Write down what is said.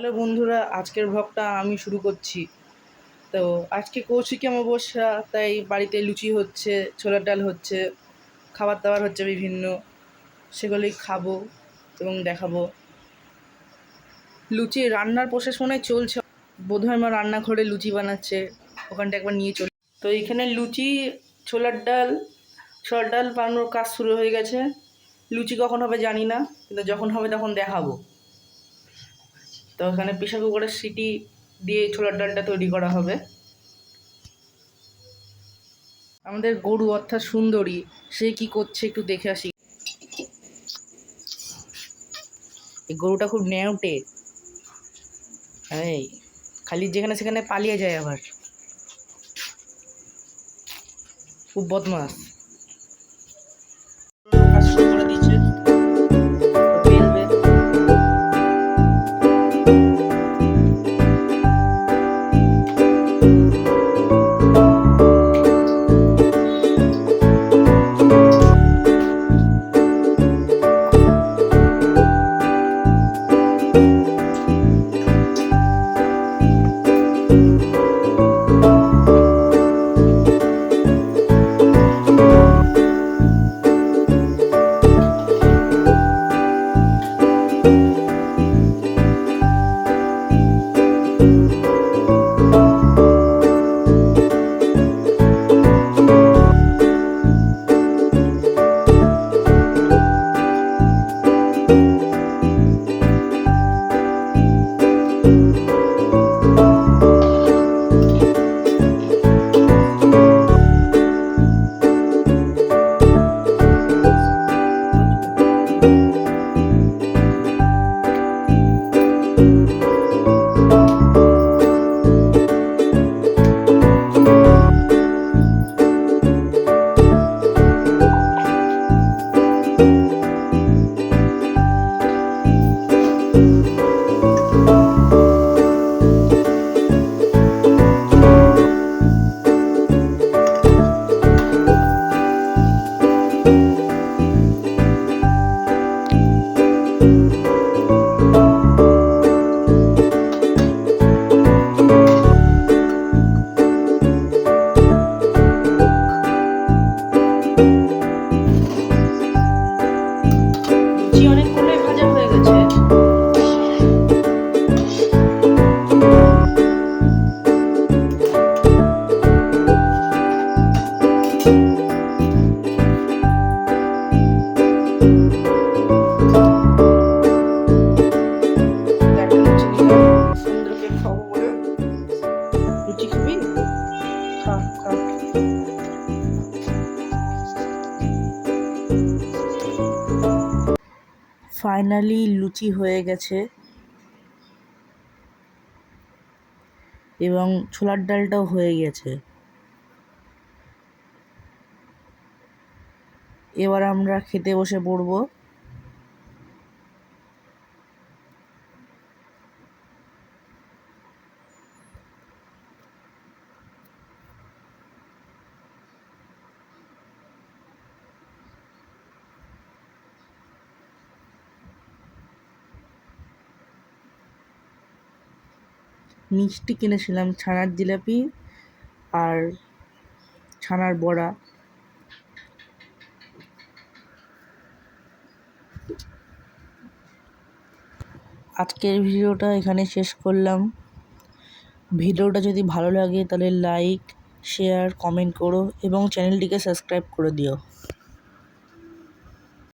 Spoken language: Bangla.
হ্যালো বন্ধুরা, আজকের ভ্লগটা আমি শুরু করছি। তো আজকে কৌশিকী অমাবস্যা, তাই বাড়িতে লুচি হচ্ছে, ছোলার ডাল হচ্ছে খাবার দাবার হচ্ছে বিভিন্ন। সেগুলোই খাব এবং দেখাবো। লুচি রান্নার প্রসেস মনে হয় চলছে। বোধহয় আমার রান্নাঘরে লুচি বানাচ্ছে, ওখানটা একবার নিয়ে চলে। তো এখানে লুচি, ছোলার ডাল ছোলার ডাল বানানোর কাজ শুরু হয়ে গেছে। লুচি কখন হবে জানি না, কিন্তু যখন হবে তখন দেখাবো। তো ওখানে প্রেশার কুকারের সিটি দিয়ে ছোলার ডালটা তৈরি করা হবে। আমাদের গরু অর্থাৎ সুন্দরী, সে কি করছে একটু দেখে আসি। এই গরুটা খুব ন্যাউটে এই, খালি যেখানে সেখানে পালিয়ে যায় আবার। খুব বদমাস ফাইনালি লুচি হয়ে গেছে। এবং ছোলার ডালটাও হয়ে গেছে। এবার আমরা খেতে বসে পড়ব। মিষ্টি কিনেছিলাম, ছানার জিলাপি আর ছানার বড়া। আজকের ভিডিওটা এখানে শেষ করলাম। ভিডিওটা যদি ভালো লাগে তাহলে লাইক শেয়ার কমেন্ট করো এবং চ্যানেলটিকে সাবস্ক্রাইব করে দিও।